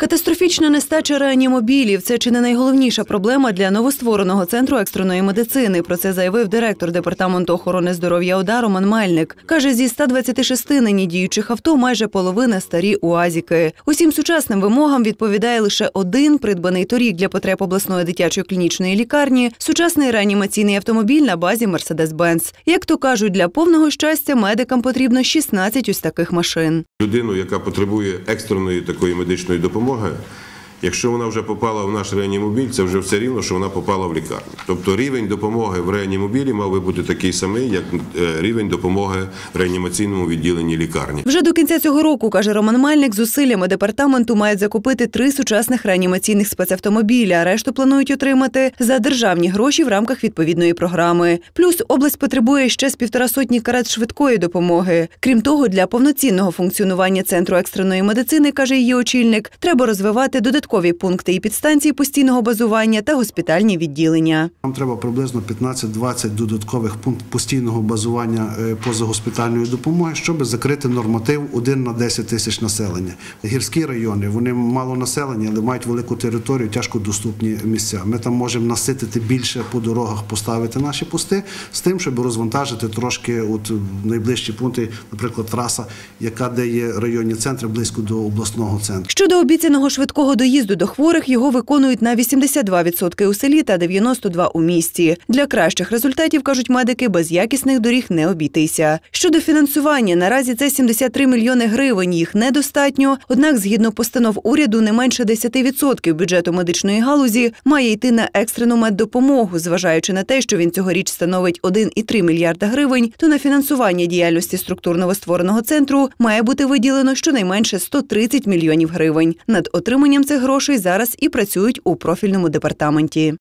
Катастрофічна нестача реанімобілів це чи не найголовніша проблема для новоствореного центру екстреної медицини. Про це заявив директор департаменту охорони здоров'я ОДА Роман Мальник. Каже, зі 126 нині діючих авто майже половина старі УАЗіки. Усім сучасним вимогам відповідає лише один придбаний торік для потреб обласної дитячої клінічної лікарні сучасний реанімаційний автомобіль на базі Mercedes-Benz. Як то кажуть, для повного щастя медикам потрібно 16 ось таких машин. людину, яка потребує екстреної такої медичної допомоги, her якщо вона вже попала в наш реанімобіль, це вже все рівно, що вона попала в лікарню. Тобто рівень допомоги в реанімобілі мав би бути такий самий, як е, рівень допомоги в реанімаційному відділенні лікарні. Вже до кінця цього року, каже Роман Мальник, зусиллями департаменту мають закупити три сучасних реанімаційних спецавтомобіля. Решту планують отримати за державні гроші в рамках відповідної програми. Плюс область потребує ще з півтора сотні карет швидкої допомоги. Крім того, для повноцінного функціонування центру екстреної медицини, каже її очільник, треба розвивати додаткові пункти і підстанції постійного базування та госпітальні відділення. Нам треба приблизно 15-20 додаткових пунктів постійного базування е, позагоспітальної допомоги, щоб закрити норматив 1 на 10 тисяч населення. Гірські райони вони мало населення, але мають велику територію, тяжко доступні місця. Ми там можемо наситити більше по дорогах, поставити наші пости з тим, щоб розвантажити трошки от найближчі пункти, наприклад, траса, яка де є районні центри близько до обласного центру. Щодо обіцяного швидкого доїзду до хворих, його виконують на 82% у селі та 92% у місті. Для кращих результатів, кажуть медики, без якісних доріг не обійтися. Щодо фінансування, наразі це 73 мільйони гривень. Їх недостатньо. Однак, згідно постанов уряду, не менше 10% бюджету медичної галузі має йти на екстрену меддопомогу, зважаючи на те, що він цьогоріч становить 1,3 мільярда гривень, то на фінансування діяльності структурного створеного центру має бути виділено щонайменше 130 мільйонів гривень. Над отриманням цих грошей зараз і працюють у профільному департаменті.